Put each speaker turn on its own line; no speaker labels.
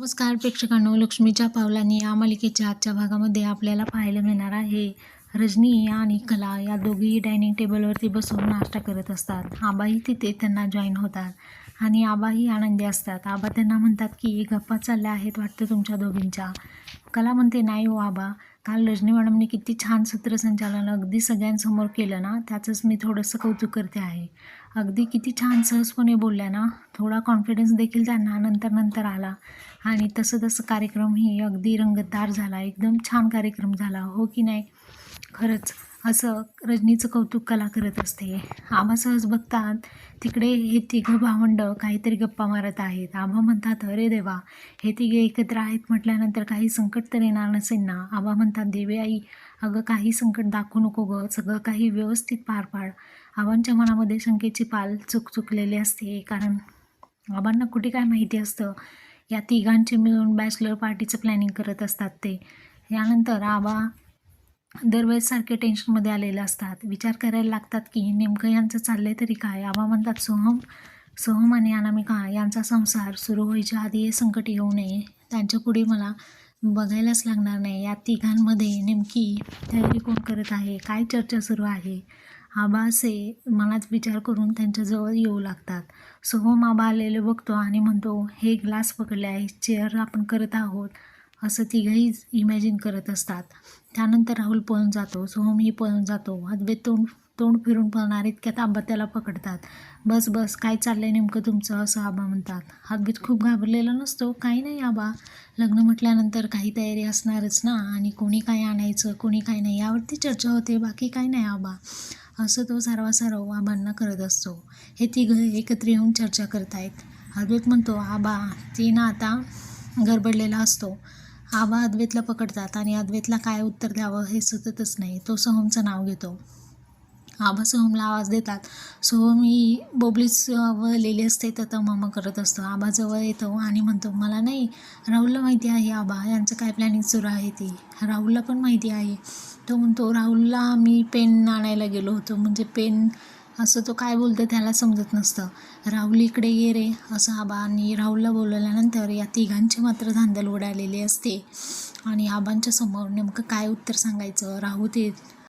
नमस्कार प्रेक्षकांनो लक्ष्मीच्या पावलांनी या मालिकेच्या आजच्या भागामध्ये आपल्याला पाहायला मिळणार आहे रजनी आणि कला या दोघीही डायनिंग टेबलवरती बसून नाश्ता करत असतात. आबाही तिथे त्यांना जॉईन होतात आणि आबाही आनंदी असतात. आबा त्यांना म्हणतात की गप्पा चालल्या आहेत वाटतं तुमच्या दोघींच्या. कला म्हणते नाही हो आबा काल रजनी मॅडमने किती छान सूत्रसंचालन अगदी सगळ्यांसमोर केलं ना त्याचंच मी थोडंसं कौतुक करते आहे. अगदी किती छान सहजपणे बोलल्या ना. थोडा कॉन्फिडन्स देखील त्यांना नंतर नंतर आला. आणि तसं तसं कार्यक्रमही अगदी रंगतदार झाला. एकदम छान कार्यक्रम झाला. हो की नाही? खरंच. असं रजनीचं कौतुक कला करत असते. आबा सहज बघतात तिकडे हे तिघं भावंड काहीतरी गप्पा मारत आहेत. आम्हा म्हणतात अरे देवा हे तिघे एकत्र आहेत म्हटल्यानंतर काही संकट तर येणार नसेल ना? आबा म्हणतात देवी आई अगं काही संकट दाखवू नको गं. सगळं काही व्यवस्थित पार पाड. आबांच्या मनामध्ये शंकेची पाल चुक चुकलेली असते कारण आबांना कुठे काय माहिती असतं? या तिघांचे मिळून बॅचलर पार्टीचं प्लॅनिंग करत असतात ते. यानंतर आबा दरवेळेसारखे टेन्शनमध्ये आलेले असतात. विचार करायला लागतात की नेमकं यांचं चाललंय तरी काय? आबा म्हणतात सोहम सोहम आणि अनामिका यांचा संसार सुरू व्हायच्या आधी हे संकट येऊ नये. त्यांच्या पुढे मला बघायलाच लागणार नाही. या तिघांमध्ये नेमकी तयारी कोण करत आहे? काय चर्चा सुरू आहे? आबा असे मनात विचार करून त्यांच्याजवळ येऊ लागतात. सोहम आबा आलेले बघतो आणि म्हणतो हे ग्लास पकडले आहे. चेअर आपण करत आहोत. असं तिघंही इमॅजिन करत असतात. त्यानंतर राहुल पळून जातो सोहमही पळून जातो. अद्वैत तोंड तोंड फिरून पळणार इतक्यात आबा त्याला पकडतात. बस बस काय चाललंय नेमकं तुमचं? असं आबा म्हणतात. अद्वैत खूप घाबरलेला नसतो. काही नाही आबा. लग्न म्हटल्यानंतर काही तयारी असणारच ना? आणि कोणी काय आणायचं कोणी काय नाही यावरती चर्चा होते. बाकी काय नाही आबा. असं तो सारवासारव आबांना करत असतो. हे तिघं एकत्र येऊन चर्चा करतायत. अद्वैत म्हणतो आबा ती ना आता गडबडलेला असतो. आबा अद्वैतला पकडतात आणि अद्वैतला काय उत्तर द्यावं हे सुचतच नाही. तो सोहमचं नाव घेतो. आबा सोहमला आवाज देतात. सोहम ही बोबलीच वळलेली असते तर मामा करत असतो. आबाजवळ येतो आणि म्हणतो मला नाही राहुलला माहिती आहे आबा यांचं काय प्लॅनिंग सुरू आहे ती? राहुलला पण माहिती आहे. तो म्हणतो राहुलला मी पेन आणायला गेलो होतो. म्हणजे पेन असं तो काय बोलतो त्याला समजत नसतं. राहुल इकडे ये रे असं आबांनी राहुलला बोलवल्यानंतर या तिघांची मात्र धांदल उडालेली असते. आणि आबांच्या समोर नेमकं काय उत्तर सांगायचं? राहू ते